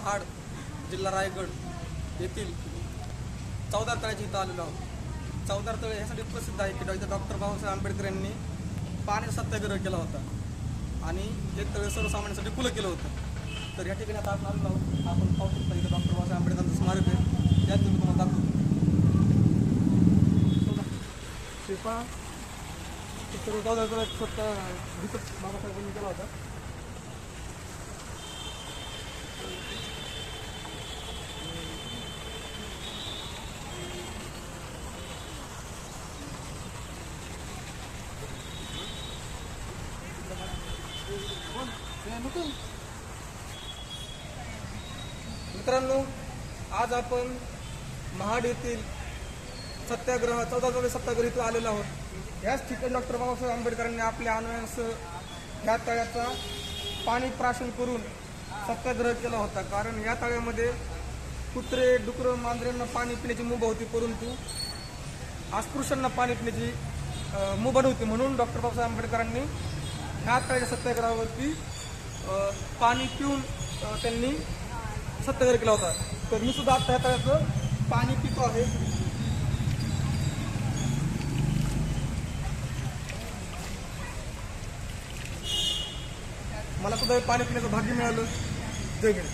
महाड जिल्हा रायगड येथील चौदार तळ्याच्या इथं आलेलो आहोत. चौदार तळे ह्यासाठी प्रसिद्ध आहे की डॉक्टर डॉक्टर बाबासाहेब आंबेडकर यांनी पाण्याचा सत्याग्रह केला होता आणि हे तळे सर्वसामान्यांसाठी खुलं केलं होतं. तर या ठिकाणी आता आपण आलेलो आहोत. आपण पाहू शकता इथं डॉक्टर बाबासाहेब आंबेडकरांचं स्मारक आहे. त्यात मी तुम्हाला दाखवतो शिल्पा चौदा तळ्यात स्वतः बाबासाहेबांनी केला होता. मित्रांनो आज आपण महाड येथील सत्याग्रह चौदा चौदा सत्याग्रह इथं आलेलो आहोत. याच ठिकाणी डॉक्टर बाबासाहेब आंबेडकरांनी आपल्या अन्वयांस ह्या तळ्याचा पाणी प्राशन करून सत्याग्रह केला होता. कारण या तळ्यामध्ये कुत्रे डुकरं मांजरेंना पाणी पिण्याची मुभा होती परंतु अस्पृश्यांना पाणी पिण्याची मुभा नव्हती. म्हणून डॉक्टर बाबासाहेब आंबेडकरांनी ह्या तळ्याच्या सत्याग्रहावरती पाणी पिऊन त्यांनी सत्याग्रह केला होता. तर मी सुद्धा आता ह्या तळ्याचं पाणी पितो आहे. मला सुद्धा हे पाणी पिण्याचं भाग्य मिळालं. जय हिंद